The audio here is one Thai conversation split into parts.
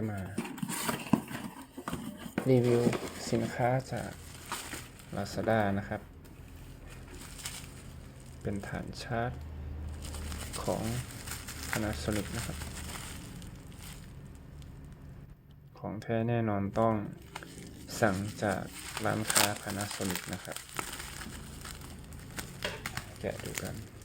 จะมา รีวิวสินค้าจาก Lazada นะครับ เป็นฐานชาร์จของ Panasonic นะครับ ของแท้แน่นอนต้องสั่งจากร้านค้า Panasonic นะครับ แกะดูกัน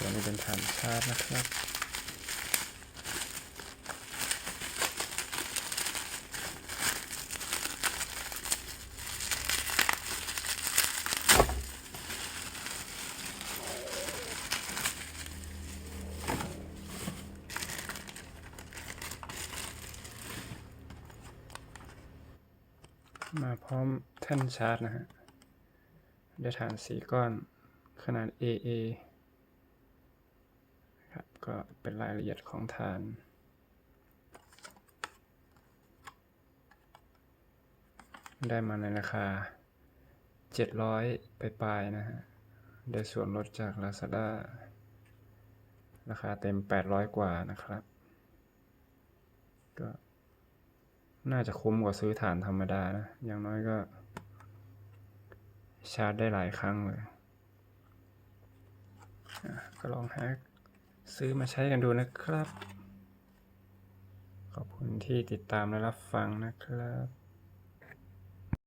ตัวนี้เป็นฐานชาร์จนะครับมาพร้อมแท่นชาร์จนะฮะได้ฐานสีก้อนขนาด AA ก็เป็นรายละเอียดของฐานได้มาในราคา 700 ไปปลายนะฮะ ได้ส่วนลดจาก Lazada ราคาเต็ม 800 กว่านะครับ ก็น่าจะคุ้มกว่าซื้อฐานธรรมดานะ อย่างน้อยก็ ชาร์จได้หลายครั้งเลย ก็ลองหา ซื้อมาใช้กันดูนะครับ ขอบคุณที่ติดตามและรับฟังนะครับ